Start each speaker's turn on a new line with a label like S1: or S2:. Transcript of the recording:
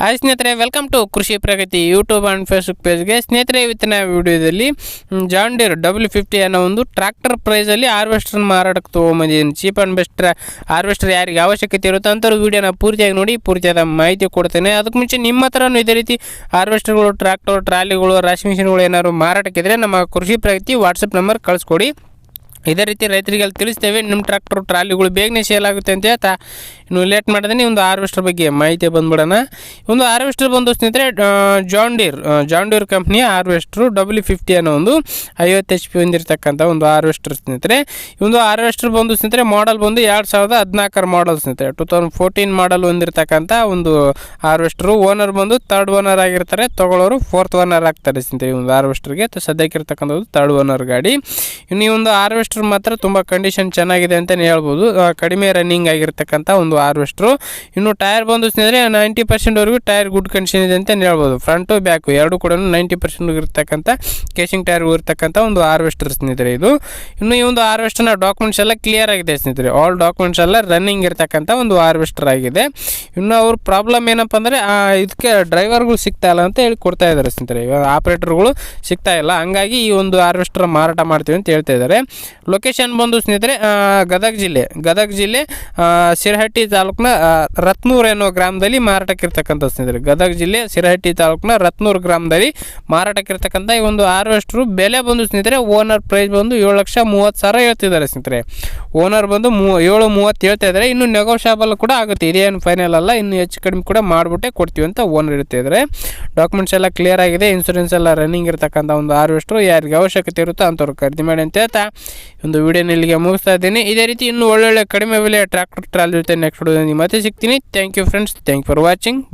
S1: Hi ಸ್ನೇಹಿತರೆ welcome to Krishi Pragati YouTube and Facebook ಪೇಜ್ಗೆ ಸ್ನೇಹಿತರೆ, ಇವತ್ತಿನ ವಿಡಿಯೋದಲ್ಲಿ ಜಾನ್ ಡೀರ್ ಡಬ್ಲ್ಯೂ ಫಿಫ್ಟಿ ಅನ್ನೋ ಒಂದು ಟ್ರ್ಯಾಕ್ಟರ್ ಪ್ರೈಸಲ್ಲಿ ಹಾರ್ವೆಸ್ಟರ್ ಮಾರಾಟಕ್ಕೆ ತೊಗೊಂಬಂದಿದ್ದೀನಿ. ಚೀಪ್ ಆ್ಯಂಡ್ ಬೆಸ್ಟ್ ಹಾರ್ವೆಸ್ಟರ್ ಯಾರಿಗೆ ಅವಶ್ಯಕತೆ ಇರುತ್ತೋ ಅಂಥವ್ರು ವೀಡಿಯೋನ ಪೂರ್ತಿಯಾಗಿ ನೋಡಿ, ಪೂರ್ತಿಯಾದ ಮಾಹಿತಿ ಕೊಡ್ತೇನೆ. ಅದಕ್ಕೆ ಮುಂಚೆ ನಿಮ್ಮ ಹತ್ರನೂ ಇದೇ ರೀತಿ ಹಾರ್ವೆಸ್ಟರ್ಗಳು ಟ್ರ್ಯಾಕ್ಟರ್ ಟ್ರಾಲಿಗಳು ರಾಶಿ ಮಿಷಿನ್ಗಳು ಏನಾದ್ರು ಮಾರಾಟಕ್ಕಿದ್ರೆ ನಮ್ಮ ಕೃಷಿ ಪ್ರಗತಿ ವಾಟ್ಸಪ್ ನಂಬರ್ ಕಳಿಸ್ಕೊಡಿ. ಇದೇ ರೀತಿ ರೈತರಿಗೆ ಅಲ್ಲಿ ತಿಳಿಸ್ತೇವೆ. ನಿಮ್ಮ ಟ್ರ್ಯಾಕ್ಟರ್ ಟ್ರಾಲಿಗಳು ಬೇಗನೆ ಸೇಲ್ ಆಗುತ್ತೆ ಅಂತ ಹೇಳ್ತಾ ಇನ್ನು ಲೇಟ್ ಮಾಡಿದ್ರೆ ಒಂದು ಹಾರ್ವೆಸ್ಟರ್ ಬಗ್ಗೆ ಮಾಹಿತಿ ಬಂದ್ಬಿಡೋಣ. ಒಂದು ಹಾರ್ವೆಸ್ಟರ್ ಬಂದು ಸ್ನೇಹಿತರೆ ಜಾನ್ ಡೀರ್ ಕಂಪ್ನಿಯ ಹಾರ್ವೆಸ್ಟ್ರು ಡಬ್ಲ್ಯೂ ಫಿಫ್ಟಿ ಅನ್ನೋ ಒಂದು ಐವತ್ತು ಎಚ್ ಪಿ ಹೊಂದಿರತಕ್ಕಂಥ ಒಂದು ಹಾರ್ವೆಸ್ಟರ್ ಸ್ನೇಹಿತರೆ. ಒಂದು ಹಾರ್ವೆಸ್ಟರ್ ಬಂದು ಸ್ನೇಹಿತರೆ ಮಾಡಲ್ ಬಂದು ಎರಡು ಸಾವಿರದ ಹದಿನಾಲ್ಕರ ಮಾಡಲ್ ಸ್ನೇಹಿತರೆ. ಟೂ ತೌಸಂಡ್ ಫೋರ್ಟೀನ್ ಮಾಡಲ್ ಹೊಂದಿರತಕ್ಕಂಥ ಒಂದು ಹಾರ್ವೆಸ್ಟ್ರು ಓನರ್ ಬಂದು ತರ್ಡ್ ಓನರ್ ಆಗಿರ್ತಾರೆ. ತಗೊಳ್ಳೋರು ಫೋರ್ತ್ ಓನರ್ ಆಗ್ತಾರೆ ಸ್ನೇಹಿತರೆ ಒಂದು ಹಾರ್ವೆಸ್ಟರ್ಗೆ ಸದ್ಯಕ್ಕಿರ್ತಕ್ಕಂಥದ್ದು ತರ್ಡ್ ಓನರ್ ಗಾಡಿ. ಇನ್ನು ಈ ಒಂದು ಹಾರ್ವೆಸ್ಟರ್ ಮಾತ್ರ ತುಂಬ ಕಂಡೀಷನ್ ಚೆನ್ನಾಗಿದೆ ಅಂತಲೇ ಹೇಳ್ಬೋದು. ಕಡಿಮೆ ರನ್ನಿಂಗ್ ಆಗಿರ್ತಕ್ಕಂಥ ಒಂದು ಹಾರ್ವೆಸ್ಟ್ರು ಇನ್ನು ಟೈರ್ ಬಂದು ಸ್ನೇಹಿತರೆ ನೈಂಟಿ ಪರ್ಸೆಂಟ್ವರೆಗೂ ಟೈರ್ ಗುಡ್ ಕಂಡೀಷನ್ ಇದೆ ಅಂತಲೇ ಹೇಳ್ಬೋದು. ಫ್ರಂಟು ಬ್ಯಾಕು ಎರಡು ಕೂಡ ನೈಂಟಿ ಪರ್ಸೆಂಟ್ ಇರ್ತಕ್ಕಂಥ ಕೇಸಿಂಗ್ ಟೈರ್ ಇರ್ತಕ್ಕಂಥ ಒಂದು ಹಾರ್ವೆಸ್ಟರ್ ಸ್ನೇಹಿತರೆ ಇದು. ಇನ್ನು ಈ ಒಂದು ಹಾರ್ವೆಸ್ಟರ್ನ ಡಾಕ್ಯುಮೆಂಟ್ಸ್ ಎಲ್ಲ ಕ್ಲಿಯರ್ ಆಗಿದೆ ಸ್ನೇಹಿತರೆ. ಆಲ್ ಡಾಕ್ಯುಮೆಂಟ್ಸ್ ಎಲ್ಲ ರನ್ನಿಂಗ್ ಇರ್ತಕ್ಕಂಥ ಒಂದು ಹಾರ್ವೆಸ್ಟರ್ ಆಗಿದೆ. ಇನ್ನು ಅವ್ರ ಪ್ರಾಬ್ಲಮ್ ಏನಪ್ಪ ಅಂದರೆ ಇದಕ್ಕೆ ಡ್ರೈವರ್ಗಳು ಸಿಗ್ತಾ ಇಲ್ಲ ಅಂತ ಹೇಳಿ ಕೊಡ್ತಾ ಇದ್ದಾರೆ ಸ್ನೇಹಿತರೆ. ಇವಾಗ ಆಪ್ರೇಟರ್ಗಳು ಸಿಗ್ತಾ ಇಲ್ಲ. ಹಂಗಾಗಿ ಈ ಒಂದು ಹಾರ್ವೆಸ್ಟರ್ ಮಾರಾಟ ಮಾಡ್ತೀವಿ ಅಂತ ಹೇಳ್ತಾ ಇದ್ದಾರೆ. ಲೊಕೇಶನ್ ಬಂದು ಸ್ನೇಹಿತರೆ ಗದಗ ಜಿಲ್ಲೆ. ಗದಗ ಜಿಲ್ಲೆ ಸಿರಹಟ್ಟಿ ತಾಲೂಕಿನ ರತ್ನೂರು ಅನ್ನೋ ಗ್ರಾಮದಲ್ಲಿ ಮಾರಾಟಕ್ಕಿರ್ತಕ್ಕಂಥ ಸ್ನೇಹಿತರೆ. ಗದಗ ಜಿಲ್ಲೆ, ಸಿರಹಟ್ಟಿ ತಾಲೂಕಿನ ರತ್ನೂರು ಗ್ರಾಮದಲ್ಲಿ ಮಾರಾಟಕ್ಕಿರ್ತಕ್ಕಂಥ ಈ ಒಂದು ಹಾರ್ವೆಸ್ಟ್ರು ಬೆಲೆ ಬಂದು ಸ್ನೇಹಿತರೆ ಓನರ್ ಪ್ರೈಸ್ ಬಂದು ಏಳು ಲಕ್ಷ ಮೂವತ್ತು ಸಾವಿರ ಹೇಳ್ತಿದ್ದಾರೆ ಸ್ನೇಹಿತರೆ. ಓನರ್ ಬಂದು ಮೂ, ಏಳು ಮೂವತ್ತು ಹೇಳ್ತಾ ಇದ್ದಾರೆ. ಇನ್ನು ನೆಗೋಷಿಯಬಲ್ ಕೂಡ ಆಗುತ್ತೆ. ಇದೇನು ಫೈನಲ್ ಅಲ್ಲ. ಇನ್ನು ಹೆಚ್ಚು ಕಡಿಮೆ ಕೂಡ ಮಾಡಿಬಿಟ್ಟೆ ಕೊಡ್ತೀವಿ ಅಂತ ಓನರ್ ಇರ್ತಿದ್ದಾರೆ ಡಾಕ್ಯುಮೆಂಟ್ಸ್ ಎಲ್ಲ ಕ್ಲಿಯರ್ ಆಗಿದೆ. ಇನ್ಸೂರೆನ್ಸ್ ಎಲ್ಲ ರನ್ನಿಂಗ್ ಇರ್ತಕ್ಕಂಥ ಒಂದು ಹಾರ್ವೆಸ್ಟ್ರು ಯಾರಿಗೆ ಅವಶ್ಯಕತೆ ಇರುತ್ತೋ ಅಂಥವ್ರು ಖರೀದಿ ಮಾಡಿ ಅಂತ ಹೇಳ್ತಾ ಒಂದು ವಿಡಿಯೋನ ಇಲ್ಲಿಗೆ ಮುಗಿಸ್ತಾ ಇದ್ದೀನಿ. ಇದೇ ರೀತಿ ಇನ್ನೂ ಒಳ್ಳೊಳ್ಳೆ ಕಡಿಮೆ ಬೆಲೆಯ ಟ್ರ್ಯಾಕ್ಟರ್ ಟ್ರಾಲ್ ಜೊತೆ ನೆಕ್ಸ್ಟ್ ವಿಡಿಯೋದಲ್ಲಿ ಮತ್ತೆ ಸಿಗ್ತೀನಿ. Thank you friends thank for watching